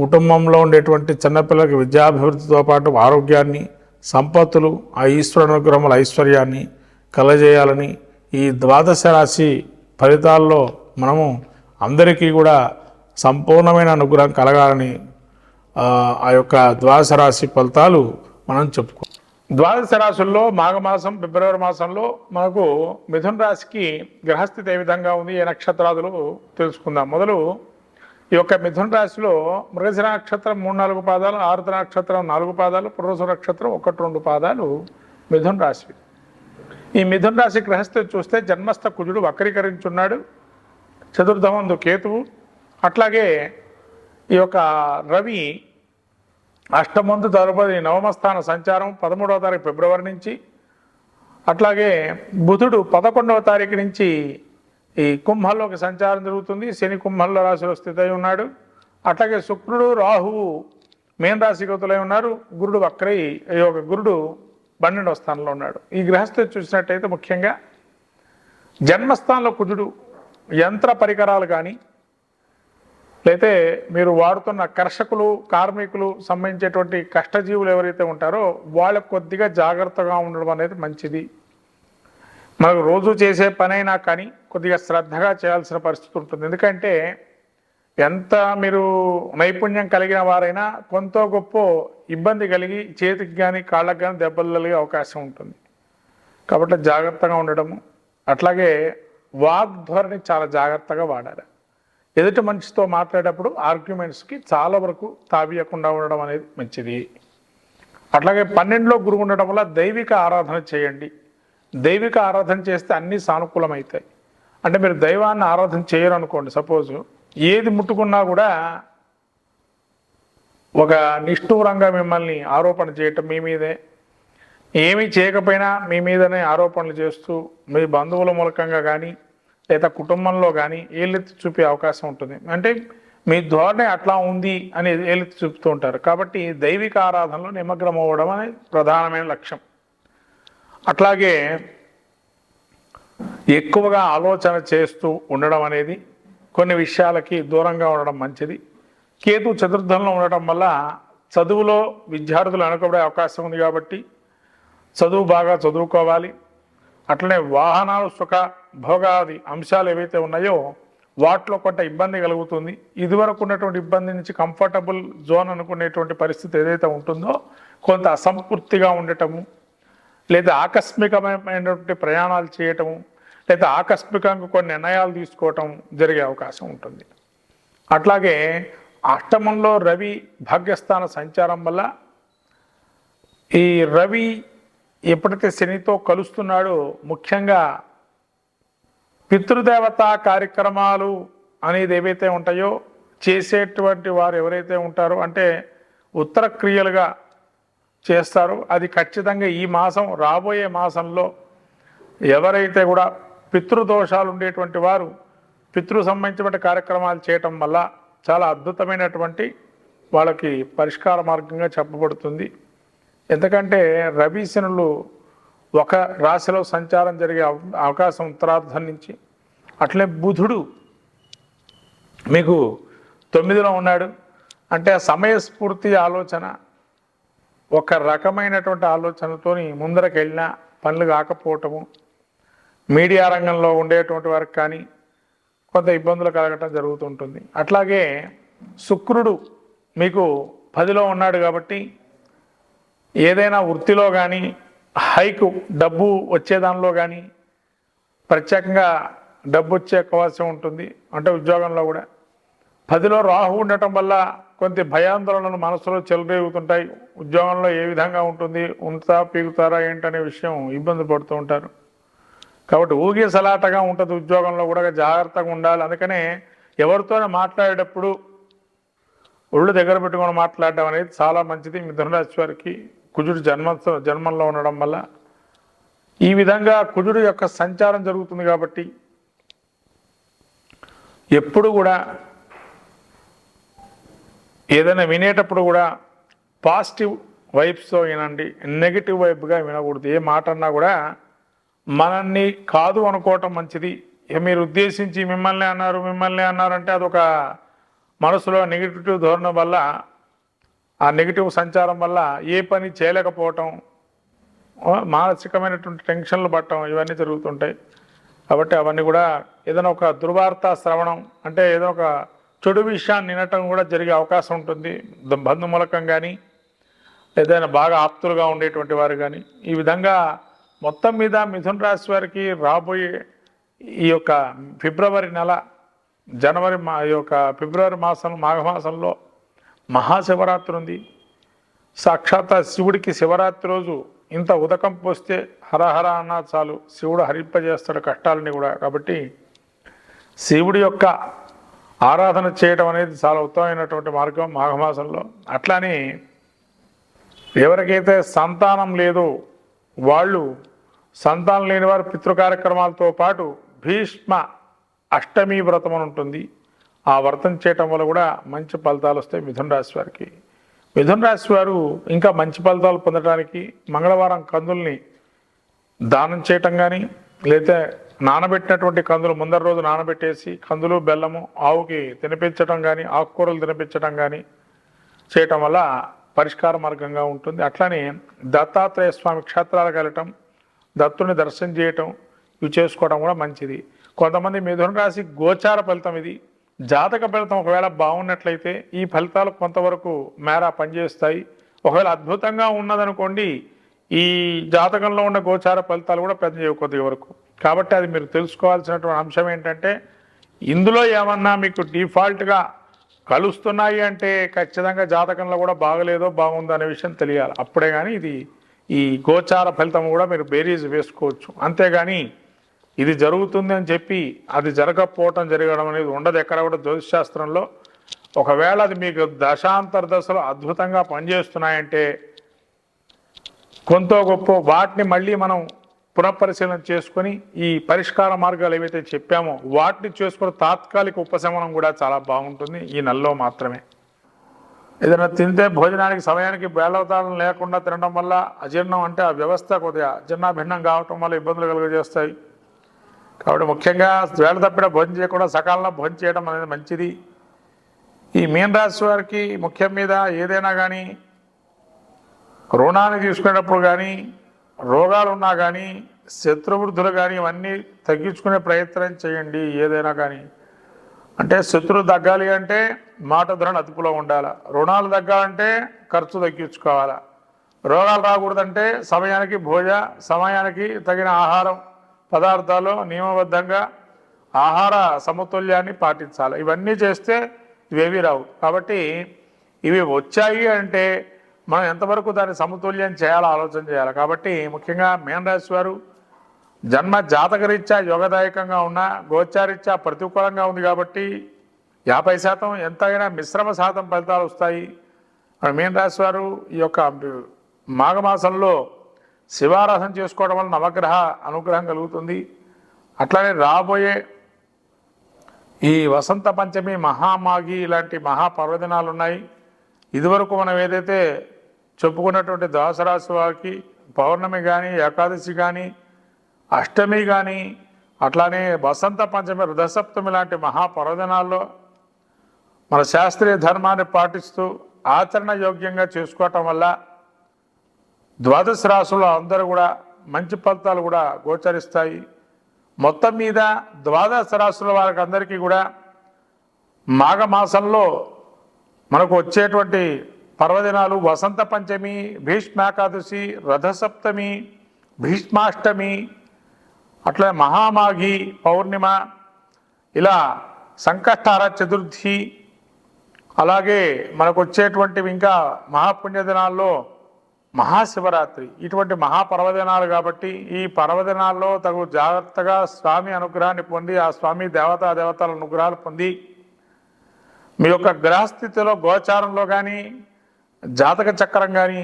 కుటుంబంలో ఉండేటువంటి చిన్నపిల్లలకి విద్యాభివృద్ధితో పాటు ఆరోగ్యాన్ని సంపత్తులు ఆ ఈశ్వర అనుగ్రహముల ఐశ్వర్యాన్ని కలజేయాలని ఈ ద్వాదశ రాశి ఫలితాల్లో మనము అందరికీ కూడా సంపూర్ణమైన అనుగ్రహం కలగాలని ఆ యొక్క ద్వాదశ రాశి ఫలితాలు మనం చెప్పుకో ద్వాదశ రాశుల్లో మాఘమాసం ఫిబ్రవరి మాసంలో మనకు మిథున రాశికి గ్రహస్థితి ఏ విధంగా ఉంది ఏ నక్షత్రాదులు తెలుసుకుందాం. మొదలు ఈ యొక్క మిథున రాశిలో మృగశిర నక్షత్రం మూడు నాలుగు పాదాలు ఆరుద్ర నక్షత్రం నాలుగు పాదాలు పురుష నక్షత్రం ఒకటి రెండు పాదాలు మిథున రాశి ఈ మిథున రాశి గ్రహస్థితి చూస్తే జన్మస్థ కుజుడు వక్రీకరించున్నాడు చతుర్థమందు కేతువు అట్లాగే ఈ యొక్క రవి అష్టమందు తదుపరి నవమస్థాన సంచారం పదమూడవ తారీఖు ఫిబ్రవరి నుంచి అట్లాగే బుధుడు పదకొండవ తారీఖు నుంచి ఈ కుంభంలోకి సంచారం జరుగుతుంది. శని కుంభంలో రాశిలో స్థితి అయి ఉన్నాడు. అట్లాగే శుక్రుడు రాహువు మేన్ రాశి గతులై ఉన్నారు. గురుడు వక్రై ఈ గురుడు పన్నెండవ స్థానంలో ఉన్నాడు. ఈ గ్రహస్థితి చూసినట్టయితే ముఖ్యంగా జన్మస్థానంలో కుజుడు యంత్ర పరికరాలు కానీ లేతే మీరు వాడుతున్న కర్షకులు కార్మికులు సంబంధించేటువంటి కష్టజీవులు ఎవరైతే ఉంటారో వాళ్ళకు కొద్దిగా జాగ్రత్తగా ఉండడం అనేది మంచిది. మనకు రోజు చేసే పనైనా కానీ కొద్దిగా శ్రద్ధగా చేయాల్సిన పరిస్థితి ఉంటుంది. ఎందుకంటే ఎంత మీరు నైపుణ్యం కలిగిన వారైనా కొంత గొప్ప ఇబ్బంది కలిగి చేతికి కానీ కాళ్ళకి కానీ దెబ్బలు కలిగే అవకాశం ఉంటుంది. కాబట్టి జాగ్రత్తగా ఉండడము. అట్లాగే వాగ్ధోరణి చాలా జాగ్రత్తగా వాడాలి. ఎదుటి మనిషితో మాట్లాడేటప్పుడు ఆర్గ్యుమెంట్స్కి చాలా వరకు తావియకుండా ఉండడం అనేది మంచిది. అట్లాగే పన్నెండులో గురువు ఉండడం వల్ల దైవిక ఆరాధన చేయండి. దైవిక ఆరాధన చేస్తే అన్నీ సానుకూలమవుతాయి అంటే మీరు దైవాన్ని ఆరాధన చేయరు అనుకోండి సపోజ్ ఏది ముట్టుకున్నా కూడా ఒక నిష్ఠూరంగా మిమ్మల్ని ఆరోపణ చేయటం మీ మీదే. ఏమీ చేయకపోయినా మీ మీదనే ఆరోపణలు చేస్తూ మీ బంధువుల మూలకంగా కానీ లేదా కుటుంబంలో కానీ ఏలెత్తి చూపే అవకాశం ఉంటుంది. అంటే మీ ధోరణి అట్లా ఉంది అని ఏలెత్తి చూపుతూ ఉంటారు. కాబట్టి దైవిక ఆరాధనలో నిమగ్నం అవ్వడం అనేది ప్రధానమైన లక్ష్యం. అట్లాగే ఎక్కువగా ఆలోచన చేస్తూ ఉండడం అనేది కొన్ని విషయాలకి దూరంగా ఉండడం మంచిది. కేతు చతుర్థంలో ఉండటం వల్ల చదువులో విద్యార్థులు అనుకోబడే అవకాశం ఉంది కాబట్టి చదువు బాగా చదువుకోవాలి. అట్లనే వాహనాలు సుఖ భోగాది అంశాలు ఏవైతే ఉన్నాయో వాటిలో కొంత ఇబ్బంది కలుగుతుంది. ఇదివరకు ఉన్నటువంటి ఇబ్బంది నుంచి కంఫర్టబుల్ జోన్ అనుకునేటువంటి పరిస్థితి ఏదైతే ఉంటుందో కొంత అసంపూర్తిగా ఉండటము లేదా ఆకస్మికమైనటువంటి ప్రయాణాలు చేయటము లేదా ఆకస్మికంగా కొన్ని నిర్ణయాలు తీసుకోవటం జరిగే అవకాశం ఉంటుంది. అట్లాగే అష్టమంలో రవి భాగ్యస్థాన సంచారం వల్ల ఈ రవి ఎప్పుడైతే శనితో కలుస్తున్నాడో ముఖ్యంగా పితృదేవతా కార్యక్రమాలు అనేది ఏవైతే ఉంటాయో చేసేటువంటి వారు ఎవరైతే ఉంటారో అంటే ఉత్తర క్రియలుగా చేస్తారు. అది ఖచ్చితంగా ఈ మాసం రాబోయే మాసంలో ఎవరైతే కూడా పితృదోషాలు ఉండేటువంటి వారు పితృ సంబంధించిన కార్యక్రమాలు చేయటం వల్ల చాలా అద్భుతమైనటువంటి వాళ్ళకి పరిష్కార మార్గంగా చెప్పబడుతుంది. ఎందుకంటే రవి శనులు ఒక రాశిలో సంచారం జరిగే అవకాశం ఉత్తరార్థం నుంచి అట్లే బుధుడు మీకు తొమ్మిదిలో ఉన్నాడు. అంటే ఆ సమయస్ఫూర్తి ఆలోచన ఒక రకమైనటువంటి ఆలోచనతోని ముందరకెళ్ళినా పనులు కాకపోవటము మీడియా రంగంలో ఉండేటువంటి వారికి కానీ కొంత ఇబ్బందులు కలగటం జరుగుతుంటుంది. అట్లాగే శుక్రుడు మీకు పదిలో ఉన్నాడు కాబట్టి ఏదైనా వృత్తిలో కానీ హైకు డబ్బు వచ్చే దానిలో కానీ ప్రత్యేకంగా డబ్బు వచ్చే అవకాశం ఉంటుంది. అంటే ఉద్యోగంలో కూడా పదిలో రాహు ఉండటం వల్ల కొంత భయాందోళనలు మనసులో చెలరేగుతుంటాయి. ఉద్యోగంలో ఏ విధంగా ఉంటుంది ఉంటా పీగుతారా ఏంటనే విషయం ఇబ్బంది పడుతూ ఉంటారు. కాబట్టి ఊగే సలాటగా ఉంటుంది ఉద్యోగంలో కూడా జాగ్రత్తగా ఉండాలి. అందుకనే ఎవరితోనే మాట్లాడేటప్పుడు ఒళ్ళు దగ్గర పెట్టుకొని మాట్లాడడం అనేది చాలా మంచిది. మిథునరాశి వారికి కుజుడు జన్మ జన్మంలో ఉండడం వల్ల ఈ విధంగా కుజుడు యొక్క సంచారం జరుగుతుంది కాబట్టి ఎప్పుడు కూడా ఏదైనా వినేటప్పుడు కూడా పాజిటివ్ వైబ్స్తో వినండి నెగిటివ్ వైబ్గా వినకూడదు. ఏ మాట అన్నా కూడా మనల్ని కాదు అనుకోవటం మంచిది. ఇక మీరు ఉద్దేశించి మిమ్మల్ని అన్నారు మిమ్మల్ని అన్నారంటే అదొక మనసులో నెగిటివ్ ధోరణి వల్ల ఆ నెగిటివ్ సంచారం వల్ల ఏ పని చేయలేకపోవటం మానసికమైనటువంటి టెన్షన్లు పట్టడం ఇవన్నీ జరుగుతుంటాయి. కాబట్టి అవన్నీ కూడా ఏదైనా ఒక దుర్వార్త శ్రవణం అంటే ఏదో ఒక చెడు విషయాన్ని వినటం కూడా జరిగే అవకాశం ఉంటుంది. బంధుమూలకం కానీ ఏదైనా బాగా ఆప్తులుగా ఉండేటువంటి వారు కానీ ఈ విధంగా మొత్తం మీద మిథున్ రాశి వారికి రాబోయే ఈ యొక్క ఫిబ్రవరి నెల జనవరి మా ఈ యొక్క ఫిబ్రవరి మాసం మాఘమాసంలో మహాశివరాత్రి ఉంది. సాక్షాత్ శివుడికి శివరాత్రి రోజు ఇంత ఉదకం పోస్తే హరహర అన్నా చాలు. శివుడు హరింపజేస్తాడు కష్టాలని కూడా. కాబట్టి శివుడి యొక్క ఆరాధన చేయడం అనేది చాలా ఉత్తమమైనటువంటి మార్గం మాఘమాసంలో. అట్లానే ఎవరికైతే సంతానం లేదో వాళ్ళు సంతానం లేని వారు పితృ కార్యక్రమాలతో పాటు భీష్మ అష్టమి వ్రతం అని ఉంటుంది. ఆ వ్రతం చేయటం వల్ల కూడా మంచి ఫలితాలు వస్తాయి మిథున రాశి వారికి. మిథున రాశి వారు ఇంకా మంచి ఫలితాలు పొందడానికి మంగళవారం కందుల్ని దానం చేయటం కానీ లేదా నానబెట్టినటువంటి కందులు ముందర రోజు నానబెట్టేసి కందులు బెల్లము ఆవుకి తినిపించడం కానీ ఆకుకూరలు తినిపించడం కానీ చేయటం వల్ల పరిష్కార మార్గంగా ఉంటుంది. అట్లనే దత్తాత్రేయ స్వామి క్షేత్రాలకు వెళ్ళటం దత్తుని దర్శనం చేయటం ఇవి చేసుకోవడం కూడా మంచిది. కొంతమంది మిథున రాశి గోచార ఫలితం ఇది. జాతక ఫలితం ఒకవేళ బాగున్నట్లయితే ఈ ఫలితాలు కొంతవరకు మేర పనిచేస్తాయి. ఒకవేళ అద్భుతంగా ఉన్నదనుకోండి ఈ జాతకంలో ఉన్న గోచార ఫలితాలు కూడా పెద్ద కొద్ది వరకు. కాబట్టి అది మీరు తెలుసుకోవాల్సినటువంటి అంశం ఏంటంటే ఇందులో ఏమన్నా మీకు డిఫాల్ట్గా కలుస్తున్నాయి అంటే ఖచ్చితంగా జాతకంలో కూడా బాగలేదో బాగుందో అనే విషయం తెలియాలి. అప్పుడే కానీ ఇది ఈ గోచార ఫలితం కూడా మీరు బేరీజ్ వేసుకోవచ్చు. అంతేగాని ఇది జరుగుతుంది అని చెప్పి అది జరగకపోవటం జరగడం అనేది ఉండదు. ఎక్కడ కూడా జ్యోతిషాస్త్రంలో ఒకవేళ అది మీకు దశాంతర దశలో అద్భుతంగా పనిచేస్తున్నాయంటే కొంత గొప్ప వాటిని మళ్ళీ మనం పునఃపరిశీలన చేసుకొని ఈ పరిష్కార మార్గాలు ఏవైతే చెప్పామో వాటిని చేసుకున్న తాత్కాలిక ఉపశమనం కూడా చాలా బాగుంటుంది ఈ నెలలో మాత్రమే. ఏదైనా తింటే భోజనానికి సమయానికి బేలవతాళం లేకుండా తినడం వల్ల అజీర్ణం అంటే ఆ వ్యవస్థ కొద్దిగా అజీర్ణాభిన్నం కావటం వల్ల ఇబ్బందులు కలుగజేస్తాయి. కాబట్టి ముఖ్యంగా వేళ తప్పిన భోజనం చేయకుండా సకాలంలో భోజనం చేయడం అనేది మంచిది. ఈ మీనరాశి వారికి ముఖ్యం మీద ఏదైనా కానీ రుణాన్ని తీసుకునేటప్పుడు కానీ రోగాలు ఉన్నా కానీ శత్రువృద్ధులు కానీ ఇవన్నీ తగ్గించుకునే ప్రయత్నం చేయండి ఏదైనా కానీ అంటే శత్రువు తగ్గాలి అంటే మాట ధరణ అదుపులో ఉండాలి? రుణాలు తగ్గాలంటే ఖర్చు తగ్గించుకోవాలా? రోగాలు రాకూడదంటే సమయానికి భోజ సమయానికి తగిన ఆహారం పదార్థాలు నియమబద్ధంగా ఆహార సమతుల్యాన్ని పాటించాలి. ఇవన్నీ చేస్తే ఇవేవి రావు. కాబట్టి ఇవి వచ్చాయి అంటే మనం ఎంతవరకు దాన్ని సమతుల్యం చేయాలో ఆలోచన చేయాలి. కాబట్టి ముఖ్యంగా మీనరాశి వారు జన్మ జాతకరీత్యా యోగదాయకంగా ఉన్న గోచారీత్యా ప్రతికూలంగా ఉంది కాబట్టి యాభై శాతం ఎంతైనా మిశ్రమ శాతం ఫలితాలు వస్తాయి. మీనరాశి వారు ఈ యొక్క మాఘమాసంలో శివారాధన చేసుకోవడం వల్ల నవగ్రహ అనుగ్రహం కలుగుతుంది. అట్లానే రాబోయే ఈ వసంత పంచమి మహామాగి ఇలాంటి మహాపర్వదినాలు ఉన్నాయి. ఇదివరకు మనం ఏదైతే చెప్పుకున్నటువంటి ద్వాసరాశి వారికి పౌర్ణమి కానీ ఏకాదశి కానీ అష్టమి కానీ అట్లానే వసంత పంచమి రథసప్తమి లాంటి మహాపర్వదినాల్లో మన శాస్త్రీయ ధర్మాన్ని పాటిస్తూ ఆచరణ యోగ్యంగా చేసుకోవటం వల్ల ద్వాదశ రాశుల్లో అందరూ కూడా మంచి ఫలితాలు కూడా గోచరిస్తాయి. మొత్తం మీద ద్వాదశ రాశుల వారికి అందరికీ కూడా మాఘమాసంలో మనకు వచ్చేటువంటి పర్వదినాలు వసంత పంచమి భీష్మాకాదశి రథసప్తమి భీష్మాష్టమి అట్లా మహామాఘి పౌర్ణిమ ఇలా సంకష్టార చతుర్థి అలాగే మనకు వచ్చేటువంటివి ఇంకా మహాపుణ్య దినాల్లో మహాశివరాత్రి. ఇటువంటి మహాపర్వదినాలు కాబట్టి ఈ పర్వదినాల్లో తగు జాగ్రత్తగా స్వామి అనుగ్రహాన్ని పొంది ఆ స్వామి దేవతా దేవతల అనుగ్రహాలు పొంది మీ యొక్క గ్రహస్థితిలో గోచారంలో కానీ జాతక చక్రం కానీ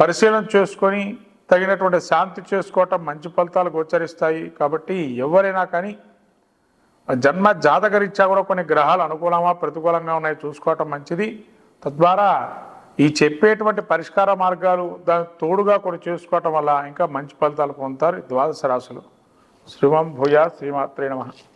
పరిశీలన చేసుకొని తగినటువంటి శాంతి చేసుకోవటం మంచి ఫలితాలు గోచరిస్తాయి. కాబట్టి ఎవరైనా కానీ జన్మ జాతకరీత్యా కూడా కొన్ని గ్రహాలు అనుకూలమా ప్రతికూలంగా ఉన్నాయి చూసుకోవటం మంచిది. తద్వారా ఈ చెప్పేటువంటి పరిష్కార మార్గాలు దానికి తోడుగా కూడా చేసుకోవటం వల్ల ఇంకా మంచి ఫలితాలు పొందుతారు. ద్వాదశ రాశులు. శ్రీమం భూయా శ్రీమాత్రే నమ.